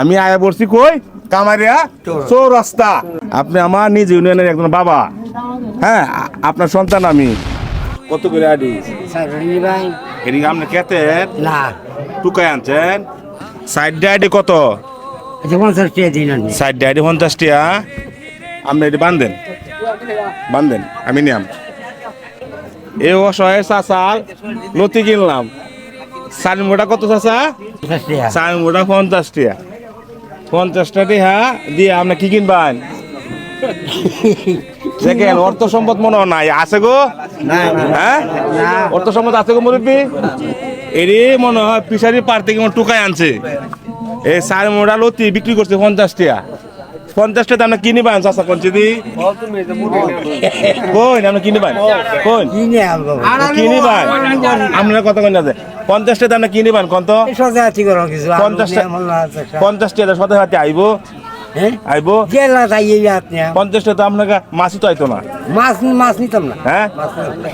আমি আয়া পড়ছি কই? কামারিয়া চৌরাস্তা। আপনি আমার নিজ ইউনিয়নের একজন বাবা। হ্যাঁ আপনার সন্তান আমি। কত করে আডি এদিকে আপনি কেতেন না। টুকাই আনছেন? সাইড ডাইডি কত? আচ্ছা পঞ্চাশ দিন সাইড ডাইডি পঞ্চাশ টিয়া। আপনি এটি বান্ধেন বান্ধেন আমি নিয়াম এ অসহায় চাচাল লতি কিনলাম। সাড়ে মোটা কত চাচা? সাড়ে মোটা পঞ্চাশ টিয়া। পঞ্চাশটা টিহা দিয়ে আপনি কি কিনবেন? দেখেন অর্থ সম্পদ মনে হয় নাই। আছে গো? হ্যাঁ? অর্থ সম্পদ আছে গো মুরব্বী? এরই মনে হয় পিসারি পার থেকে টুকাই আনছে। এই সার মোড়া লতি বিক্রি করছে পঞ্চাশ টিয়া পঞ্চাশটা দাম কিনি পান চাষা কিনি পান কই কিনে আনব। কিনি পান কিনি পান কত সোজা আছি। পঞ্চাশ টাকা সতেরো হাতে আইবো। হ্যাঁ? আইবো। আপনি পঞ্চাশটা তো আপনাকে মাছই তো আইতো না। মাছ মাছ নিতাম না। হ্যাঁ?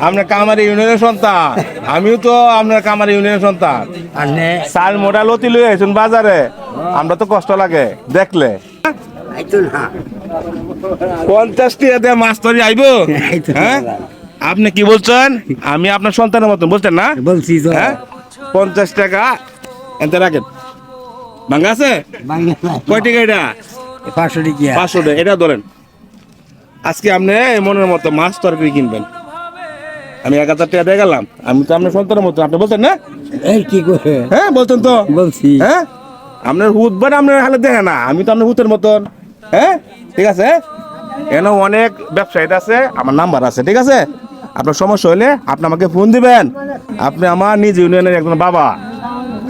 আপনার কামারি ইউনিয়নের সন্তান। আমিও তো আপনার কামারি ইউনিয়নের সন্তান। আর সার মোটা লতি লই আইছুন বাজারে। আমরা তো কষ্ট লাগে দেখলে। আইতো না। পঞ্চাশ টাকা দিয়ে মাছ আইবো? হ্যাঁ? আপনি কি বলছেন? আমি আপনার সন্তানের মতন বলছেন না? বলছি হ্যাঁ? পঞ্চাশ টাকা এতে রাখেন। ভাঙ্গা আছে? কয় টাকা এটা? পাঁচশো টিকিয়া পাঁচশো টাকা এটা ধরেন। আজকে আপনি মনের মতো মাছ তরকারি কিনবেন। আমি এক হাজার টাকা দিয়ে গেলাম। আমি তো আপনার সন্তানের মতো আপনি বলছেন না? এই কি করে হ্যাঁ বলছেন তো। বলছি। হ্যাঁ? আপনার হুত বান আপনার হালে দেখে না। আমি তো আপনার হুতের মতন। হ্যাঁ? ঠিক আছে? এখানে অনেক ব্যবসায়ীরা আছে আমার নাম্বার আছে ঠিক আছে? আপনার সমস্যা হলে আপনি আমাকে ফোন দিবেন। আপনি আমার নিজ ইউনিয়নের একজন বাবা।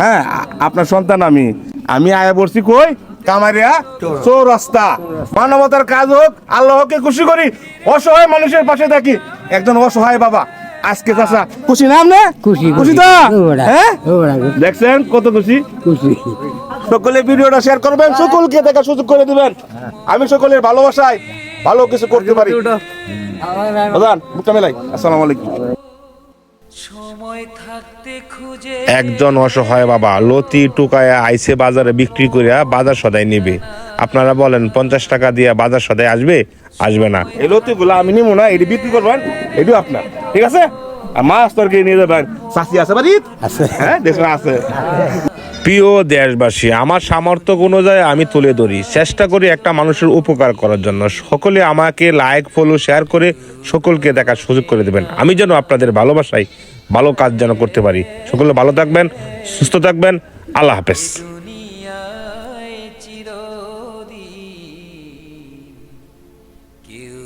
হ্যাঁ আপনার সন্তান আমি। আমি আয়া পড়ছি কই? কামারিয়া চৌরাস্তা। মানবতার কাজ হোক আল্লাহকে খুশি করি অসহায় মানুষের পাশে থাকি। একজন অসহায় বাবা। আজকে চাষা খুশি নাম না খুশি খুশি তো? হ্যাঁ? দেখছেন কত খুশি? খুশি। সকলে ভিডিওটা শেয়ার করবেন সকলকে দেখার সুযোগ করে দিবেন। আমি সকলের ভালোবাসায় ভালো কিছু করতে পারি। প্রধান আসসালামু আলাইকুম। একজন অসহায় বাবা লতি টুকায়া আইসে বাজারে বিক্রি করিয়া বাজার সদাই নিবে। আপনারা বলেন পঞ্চাশ টাকা দিয়ে বাজার সদাই আসবে? আসবে না। এই লতিগুলো আমি নিবো না এটি বিক্রি করবেন এটিও আপনার। ঠিক আছে? আর মাছ তরকারি নিয়ে যাবেন। আছে বাড়ি আছে। হ্যাঁ দেশে আছে। প্রিয় দেশবাসী, আমার সামর্থ্য অনুযায়ী আমি তুলে ধরি। চেষ্টা করি একটা মানুষের উপকার করার জন্য। সকলে আমাকে লাইক ফলো শেয়ার করে সকলকে দেখার সুযোগ করে দেবেন। আমি যেন আপনাদের ভালোবাসায় ভালো কাজ যেন করতে পারি। সকলে ভালো থাকবেন, সুস্থ থাকবেন। আল্লাহ হাফেজ। কেউ